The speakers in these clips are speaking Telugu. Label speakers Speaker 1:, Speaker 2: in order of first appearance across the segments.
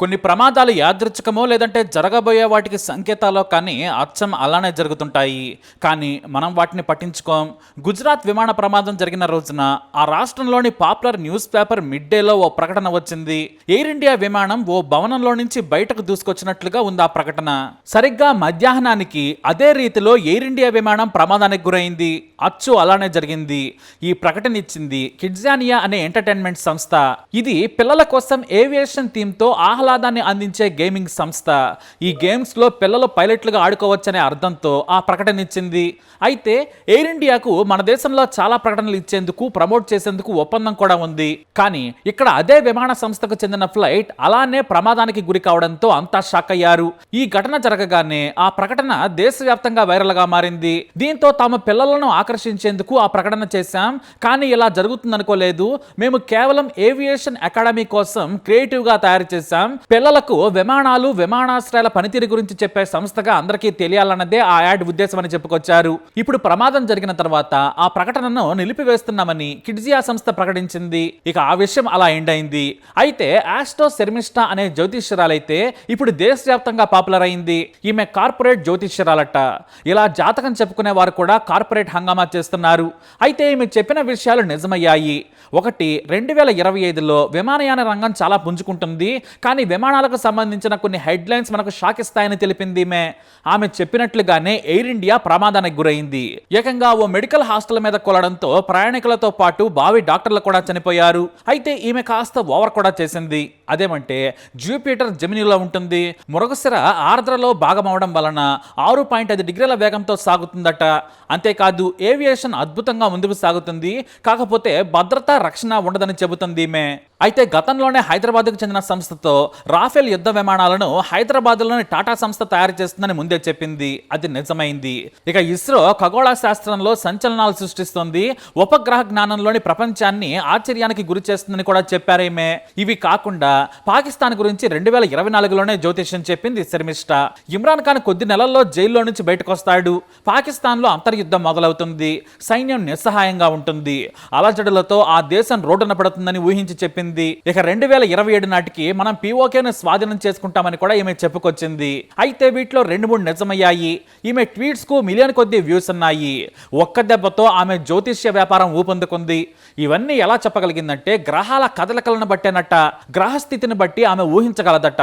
Speaker 1: కొన్ని ప్రమాదాలు యాదృచ్ఛికమో లేదంటే జరగబోయే వాటికి సంకేతాలో కానీ అచ్చం అలానే జరుగుతుంటాయి. కానీ మనం వాటిని పట్టించుకోం. గుజరాత్ విమాన ప్రమాదం జరిగిన రోజున ఆ రాష్ట్రంలోని పాపులర్ న్యూస్ పేపర్ మిడ్ డేలో ఓ ప్రకటన వచ్చింది. ఎయిర్ ఇండియా విమానం ఓ భవనంలో నుంచి బయటకు దూసుకొచ్చినట్లుగా ఉంది ఆ ప్రకటన. సరిగ్గా మధ్యాహ్నానికి అదే రీతిలో ఎయిర్ ఇండియా విమానం ప్రమాదానికి గురైంది. అచ్చు అలానే జరిగింది. ఈ ప్రకటన ఇచ్చింది కిడ్జానియా అనే ఎంటర్టైన్మెంట్ సంస్థ. ఇది పిల్లల కోసం ఏవియేషన్ థీమ్తో ఆహ్లాదాన్ని అందించే గేమింగ్ సంస్థ. ఈ గేమ్స్లో పిల్లలు పైలట్లుగా ఆడుకోవచ్చనే అర్థంతో ఆ ప్రకటన ఇచ్చింది. అయితే ఎయిర్ ఇండియాకు మన దేశంలో చాలా ప్రకటనలు ఇచ్చేందుకు ప్రమోట్ చేసేందుకు ఒప్పందం కూడా ఉంది. కానీ ఇక్కడ అదే విమాన సంస్థకు చెందిన ఫ్లైట్ అలానే ప్రమాదానికి గురి కావడంతో అంతా షాక్ అయ్యారు. ఈ ఘటన జరగగానే ఆ ప్రకటన దేశవ్యాప్తంగా వైరల్గా మారింది. దీంతో తాము పిల్లలను ఆకర్షించేందుకు ఆ ప్రకటన చేశాం. కానీ ఇలా జరుగుతుందనుకోలేదు. మేము కేవలం ఏవియేషన్ అకాడమీ కోసం క్రియేటివ్గా తయారు చేశాం. పిల్లలకు విమానాలు విమానాశ్రయాల పనితీరు గురించి చెప్పే సంస్థగా అందరికీ తెలియాలన్నదే ఆ యాడ్ ఉద్దేశం అని చెప్పుకొచ్చారు. ఇప్పుడు ప్రమాదం జరిగిన తర్వాత ఆ ప్రకటనను నిలిపివేస్తున్నామని కిడ్జియా సంస్థ ప్రకటించింది. ఇక ఆ విషయం అలా ఎండ్ అయింది. అయితే ఆస్ట్రో శర్మిష్ఠ అనే జ్యోతిష్యురాలైతే ఇప్పుడు దేశవ్యాప్తంగా పాపులర్ అయింది. ఈమె కార్పొరేట్ జ్యోతిష్యురాలట. ఇలా జాతకం చెప్పుకునే వారు కూడా కార్పొరేట్ హంగామా చేస్తున్నారు. అయితే ఈమె చెప్పిన విషయాలు నిజమయ్యాయి. ఒకటి రెండు వేల ఇరవై ఐదులో విమానయాన రంగం చాలా పుంజుకుంటుంది. కానీ విమానాలకు సంబంధించిన కొన్ని హెడ్లైన్స్ మనకు షాక్ ఇస్తాయని తెలిపింది ఆమె చెప్పినట్లుగానే ఎయిర్ ఇండియా ప్రమాదానికి గురైంది. ఏకంగా ఓ మెడికల్ హాస్టల్ మీద కొలడంతో ప్రయాణికులతో పాటు బావి డాక్టర్లు కూడా చనిపోయారు. అయితే ఈమె కాస్త ఓవర్ కూడా చేసింది. అదేమంటే జూపిటర్ జెమినీలో ఉంటుంది. మురగసిర ఆర్ద్రలో భాగమవడం వలన ఆరు పాయింట్ ఐదు డిగ్రీల వేగంతో సాగుతుందట. అంతేకాదు ఏవియేషన్ అద్భుతంగా ముందుకు సాగుతుంది. కాకపోతే భద్రతా రక్షణ ఉండదని చెబుతుంది ఈమె అయితే గతంలోనే హైదరాబాద్కు చెందిన సంస్థతో రాఫెల్ యుద్ధ విమానాలను హైదరాబాద్లోని టాటా సంస్థ తయారు చేస్తుందని ముందే చెప్పింది. అది నిజమైంది. ఇక ఇస్రో ఖగోళ శాస్త్రంలో సంచలనాలు సృష్టిస్తోంది. ఉపగ్రహ జ్ఞానంలోని ప్రపంచాన్ని ఆశ్చర్యానికి గురి చేస్తుందని కూడా చెప్పారేమే. ఇవి కాకుండా పాకిస్తాన్ గురించి రెండు వేల ఇరవై నాలుగులోనే జ్యోతిష్యం చెప్పింది శర్మిష్ట. ఇమ్రాన్ ఖాన్ కొద్ది నెలల్లో జైల్లో నుంచి బయటకు వస్తాడు పాకిస్తాన్లో అంతర్యుద్ధం మొదలవుతుంది. సైన్యం నిస్సహాయంగా ఉంటుంది. అలజడులతో ఆ దేశం రోడ్డున పడుతుందని ఊహించి చెప్పింది ఇక రెండు వేల ఇరవై ఏడు నాటికి మనం పీఓకేను స్వాధీనం చేసుకుంటామని కూడా ఈమె చెప్పుకొచ్చింది. అయితే వీటిలో రెండు మూడు నిజమయ్యాయి. ఈమె ట్వీట్స్కు మిలియన్ కొద్ది వ్యూస్ ఉన్నాయి. ఒక్క దెబ్బతో ఆమె జ్యోతిష్య వ్యాపారం ఊపందుకుంది. ఇవన్నీ ఎలా చెప్పగలిగిందంటే గ్రహాల కదలికలను బట్టేనట. గ్రహస్థితిని బట్టి ఆమె ఊహించగలదట.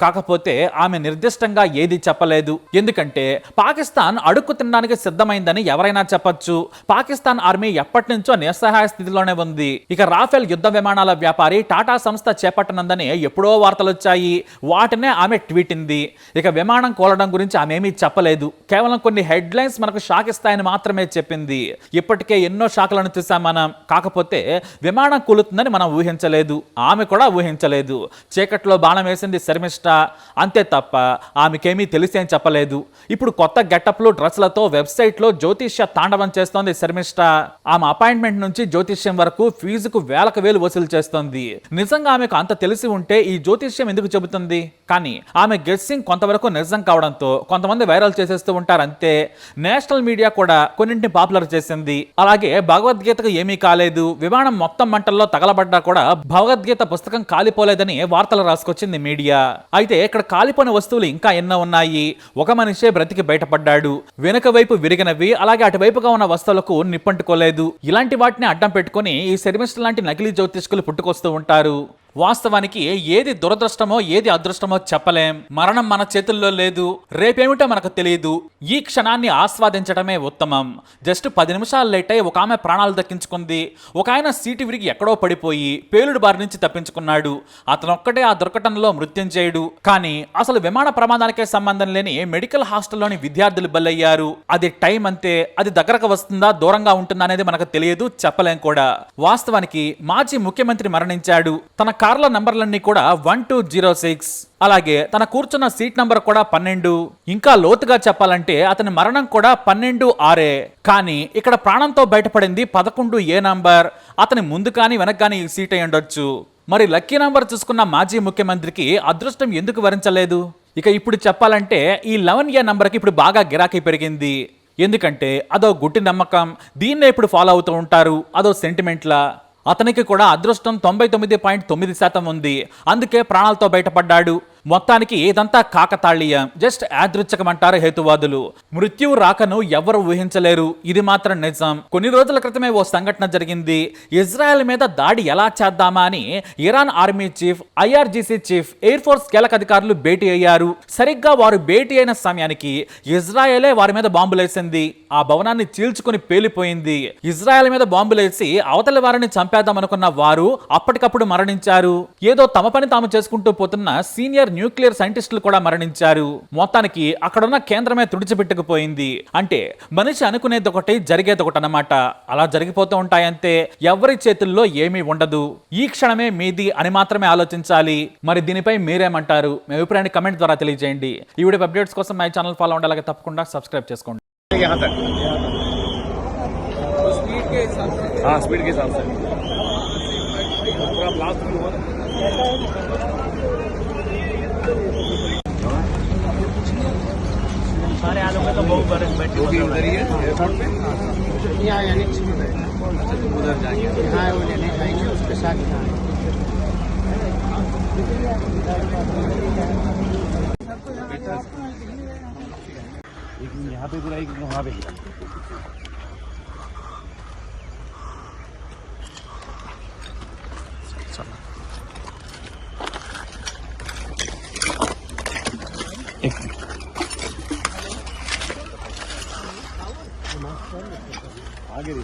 Speaker 1: కాకపోతే ఆమె నిర్దిష్టంగా ఏది చెప్పలేదు. ఎందుకంటే పాకిస్తాన్ అడుక్కు తినడానికి సిద్ధమైందని ఎవరైనా చెప్పొచ్చు. పాకిస్తాన్ ఆర్మీ ఎప్పటి నుంచో నిస్సహాయ స్థితిలోనే ఉంది. ఇక రాఫెల్ యుద్ధ విమానాల వ్యాపారం టాటా సంస్థ చేపట్టనందని ఎప్పుడో వార్తలు వచ్చాయి వాటినే ఆమె ట్వీటింది. ఇక విమానం కోలడం గురించి ఆమె ఏమీ చెప్పలేదు. కేవలం కొన్ని హెడ్లైన్స్ మనకు షాక్ ఇస్తాయని మాత్రమే చెప్పింది. ఇప్పటికే ఎన్నో షాకులను చూసాం మనం. కాకపోతే విమానం కూలుతుందని మనం ఊహించలేదు. ఆమె కూడా ఊహించలేదు. చీకట్లో బాణం వేసింది శర్మిష్ట. అంతే తప్ప ఆమెకేమీ తెలిసేం చెప్పలేదు. ఇప్పుడు కొత్త గెటప్లు డ్రెస్లతో వెబ్సైట్లో జ్యోతిష్య తాండవం చేస్తోంది శర్మిష్ట. ఆమె అపాయింట్మెంట్ నుంచి జ్యోతిష్యం వరకు ఫీజుకు వేలకు వేలు వసూలు చేస్తోంది. నిజంగా ఆమెకు అంత తెలిసి ఉంటే ఈ జ్యోతిష్యం ఎందుకు చెబుతుంది? కానీ ఆమె గెస్సింగ్ కొంతవరకు నిజం కావడంతో కొంతమంది వైరల్ చేసేస్తూ ఉంటారు అంతే నేషనల్ మీడియా కూడా కొన్నింటిని పాపులర్ చేసింది. అలాగే భగవద్గీతకు ఏమీ కాలేదు. విమానం మొత్తం మంటల్లో తగలబడ్డా కూడా భగవద్గీత పుస్తకం కాలిపోలేదని వార్తలు రాసుకొచ్చింది మీడియా. అయితే ఇక్కడ కాలిపోయిన వస్తువులు ఇంకా ఎన్నో ఉన్నాయి. ఒక మనిషే బ్రతికి బయటపడ్డాడు. వెనుక వైపు విరిగినవి అలాగే అటువైపుగా ఉన్న వస్తువులకు నిప్పంటుకోలేదు. ఇలాంటి వాటిని అడ్డం పెట్టుకొని ఈ శర్మిష్ట లాంటి నకిలీ జ్యోతిష్కులు పుట్టుకొస్తూ ఉంటారు. వాస్తవానికి ఏది దురదృష్టమో ఏది అదృష్టమో చెప్పలేం. మరణం మన చేతుల్లో లేదు. రేపేమిటో మనకు తెలియదు ఈ క్షణాన్ని ఆస్వాదించడమే ఉత్తమం. జస్ట్ పది నిమిషాలు లేట్ అయి ఒక ఆమె ప్రాణాలు దక్కించుకుంది. ఒక ఆయన సీటు విరిగి ఎక్కడో పడిపోయి పేలుడు బారి నుంచి తప్పించుకున్నాడు. అతను ఒక్కటే ఆ దుర్ఘటనలో మృత్యుంజయుడు కానీ అసలు విమాన ప్రమాదానికే సంబంధం లేని మెడికల్ హాస్టల్లోని విద్యార్థులు బలయ్యారు అది టైం అంతే. అది దగ్గరకు వస్తుందా దూరంగా ఉంటుందా అనేది మనకు తెలియదు చెప్పలేం కూడా. వాస్తవానికి మాజీ ముఖ్యమంత్రి మరణించాడు. తన కార్ల నంబర్లన్నీ కూడా వన్ టూ జీరో సిక్స్. అలాగే తన కూర్చున్న సీట్ నంబర్ కూడా పన్నెండు. ఇంకా లోతుగా చెప్పాలంటే అతని మరణం కూడా పన్నెండు ఆరే. కానీ ఇక్కడ ప్రాణంతో బయటపడింది పదకొండు ఏ నంబర్. అతని ముందు కానీ వెనక కానీ ఈ సీట్ అయి ఉండొచ్చు. మరి లక్కీ నంబర్ చూసుకున్న మాజీ ముఖ్యమంత్రికి అదృష్టం ఎందుకు వరించలేదు? ఇక ఇప్పుడు చెప్పాలంటే ఈ లెవెన్ ఏ నంబర్కి ఇప్పుడు బాగా గిరాకీ పెరిగింది. ఎందుకంటే అదో గుట్టి నమ్మకం. దీన్నే ఇప్పుడు ఫాలో అవుతూ ఉంటారు. అదో సెంటిమెంట్లా. అతనికి కూడా అదృష్టం తొంభై తొమ్మిది పాయింట్ తొమ్మిది శాతం ఉంది. అందుకే ప్రాణాలతో బయటపడ్డాడు. మొత్తానికి ఏదంతా కాకతాళీయం. జస్ట్ యాదృచ్ఛకమంటారు హేతువాదులు. మృత్యువు రాకను ఎవరు ఊహించలేరు. ఇది మాత్రం నిజం. కొన్ని రోజుల క్రితమే ఓ సంఘటన జరిగింది. ఇజ్రాయెల్ మీద దాడి ఎలా చేద్దామా అని Iran army chief IRGC chief air force కీలక అధికారులు భేటీ అయ్యారు. సరిగ్గా వారు భేటీ అయిన సమయానికి ఇజ్రాయెలే వారి మీద బాంబులేసింది. ఆ భవనాన్ని చీల్చుకుని పేలిపోయింది. ఇజ్రాయెల్ మీద బాంబులేసి అవతలి వారిని చంపేద్దామనుకున్న వారు అప్పటికప్పుడు మరణించారు. ఏదో తమ పని తాము చేసుకుంటూ పోతున్న సీనియర్ న్యూక్లియర్ సైంటిస్టులు కూడా మరణించారు మొత్తానికి అక్కడున్న కేంద్రమే తుడిచిపెట్టుకుపోయింది అంటే మనిషి అనుకునేది ఒకటి జరిగేది ఒకటి అన్నమాట అలా జరిగిపోతూ ఉంటాయంతే ఎవరి చేతుల్లో ఏమీ ఉండదు ఈ క్షణమే మీది అని మాత్రమే ఆలోచించాలి మరి దీనిపై మీరేమంటారు మీ అభిప్రాయాన్ని కమెంట్ ద్వారా తెలియజేయండి ఈ వీడియో అప్డేట్స్ కోసం మై ఛానల్ ఫాలో అవ్వండి అలాగే తప్పకుండా సబ్స్క్రైబ్ చేసుకోండి
Speaker 2: यहाँ तक हाँ स्पीड के हिसाब से पूरा ब्लास्ट भी हुआ सारे आलू में तो बहुत बड़े बैठे उधर ही। है एयरपोर्ट पे
Speaker 3: यहाँ एनेक्स में बैठे
Speaker 2: उधर जाएँगे
Speaker 3: यहाँ वो लेने जाएँगे उसके साथ यहाँ
Speaker 2: एक यहाँ पे एक वहाँ पे। आगे